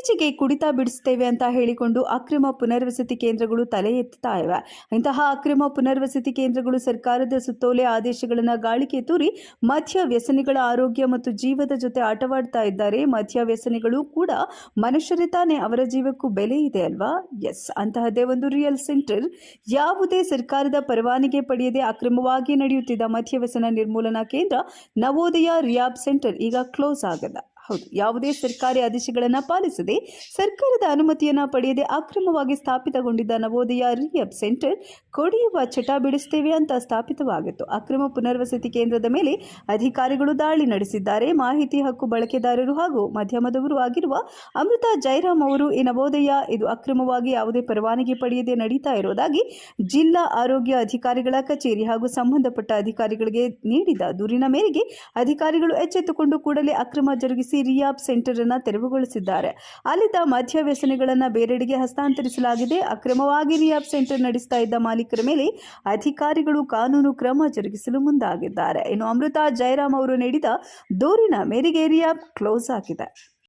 ಇತ್ತೀಚೆಗೆ ಕುಡಿತ ಬಿಡಿಸ್ತೇವೆ ಅಂತ ಹೇಳಿಕೊಂಡು ಅಕ್ರಮ ಪುನರ್ವಸತಿ ಕೇಂದ್ರಗಳು ತಲೆ ಎತ್ತುತ್ತಾ ಇವೆ. ಇಂತಹ ಅಕ್ರಮ ಪುನರ್ವಸತಿ ಕೇಂದ್ರಗಳು ಸರ್ಕಾರದ ಸುತ್ತೋಲೆ ಆದೇಶಗಳನ್ನು ಗಾಳಿಗೆ ತೂರಿ ಮಧ್ಯ ವ್ಯಸನಿಗಳ ಆರೋಗ್ಯ ಮತ್ತು ಜೀವದ ಜೊತೆ ಆಟವಾಡ್ತಾ ಇದ್ದಾರೆ. ಮದ್ಯ ವ್ಯಸನಿಗಳು ಕೂಡ ಮನುಷ್ಯರೇ ತಾನೇ ಅವರ ಜೀವಕ್ಕೂ ಬೆಲೆ ಇದೆ ಅಲ್ವಾ? ಎಸ್, ಅಂತಹದ್ದೇ ಒಂದು ರಿಯಲ್ ಸೆಂಟರ್ ಯಾವುದೇ ಸರ್ಕಾರದ ಪರವಾನಿಗೆ ಪಡೆಯದೆ ಅಕ್ರಮವಾಗಿ ನಡೆಯುತ್ತಿದ್ದ ಮಧ್ಯ ವ್ಯಸನ ನಿರ್ಮೂಲನಾ ಕೇಂದ್ರ ನವೋದಯ ರಿಯಾಬ್ ಸೆಂಟರ್ ಈಗ ಕ್ಲೋಸ್ ಆಗಲ್ಲ ಹೌದು, ಯಾವುದೇ ಸರ್ಕಾರಿ ಆದೇಶಗಳನ್ನು ಪಾಲಿಸದೆ ಸರ್ಕಾರದ ಅನುಮತಿಯನ್ನು ಪಡೆಯದೆ ಅಕ್ರಮವಾಗಿ ಸ್ಥಾಪಿತಗೊಂಡಿದ್ದ ನವೋದಯ ರಿಯಬ್ ಸೆಂಟರ್ ಕೊಡಿಯುವ ಚಟ ಬಿಡಿಸ್ತೇವೆ ಅಂತ ಸ್ಥಾಪಿತವಾಗಿತ್ತು. ಅಕ್ರಮ ಪುನರ್ವಸತಿ ಕೇಂದ್ರದ ಮೇಲೆ ಅಧಿಕಾರಿಗಳು ದಾಳಿ ನಡೆಸಿದ್ದಾರೆ. ಮಾಹಿತಿ ಹಕ್ಕು ಬಳಕೆದಾರರು ಹಾಗೂ ಮಾಧ್ಯಮದವರು ಆಗಿರುವ ಅಮೃತ ಜೈರಾಮ್ ಅವರು, ಈ ನವೋದಯ, ಇದು ಅಕ್ರಮವಾಗಿ ಯಾವುದೇ ಪರವಾನಗಿ ಪಡೆಯದೆ ನಡೀತಾ ಇರೋದಾಗಿ ಜಿಲ್ಲಾ ಆರೋಗ್ಯ ಅಧಿಕಾರಿಗಳ ಕಚೇರಿ ಹಾಗೂ ಸಂಬಂಧಪಟ್ಟ ಅಧಿಕಾರಿಗಳಿಗೆ ನೀಡಿದ ದೂರಿನ ಮೇರೆಗೆ ಅಧಿಕಾರಿಗಳು ಎಚ್ಚೆತ್ತುಕೊಂಡು ಕೂಡಲೇ ಅಕ್ರಮ ಜರುಗಿಸಿ ರಿಯಾಬ್ ಸೆಂಟರ್ ಅನ್ನು ತೆರವುಗೊಳಿಸಿದ್ದಾರೆ. ಅಲ್ಲಿದ್ದ ಮದ್ಯ ವ್ಯಸನಿಗಳನ್ನು ಬೇರೆಡೆಗೆ ಹಸ್ತಾಂತರಿಸಲಾಗಿದೆ. ಅಕ್ರಮವಾಗಿ ರಿಯಾಬ್ ಸೆಂಟರ್ ನಡೆಸ್ತಾ ಇದ್ದ ಮಾಲೀಕರ ಮೇಲೆ ಅಧಿಕಾರಿಗಳು ಕಾನೂನು ಕ್ರಮ ಜರುಗಿಸಲು ಮುಂದಾಗಿದ್ದಾರೆ. ಇನ್ನು ಅಮೃತ, ಜಯರಾಮ್ ಅವರು ನೀಡಿದ ದೂರಿನ ಮೇರೆಗೆ ರಿಯಾಬ್ ಕ್ಲೋಸ್ ಆಗಿದೆ.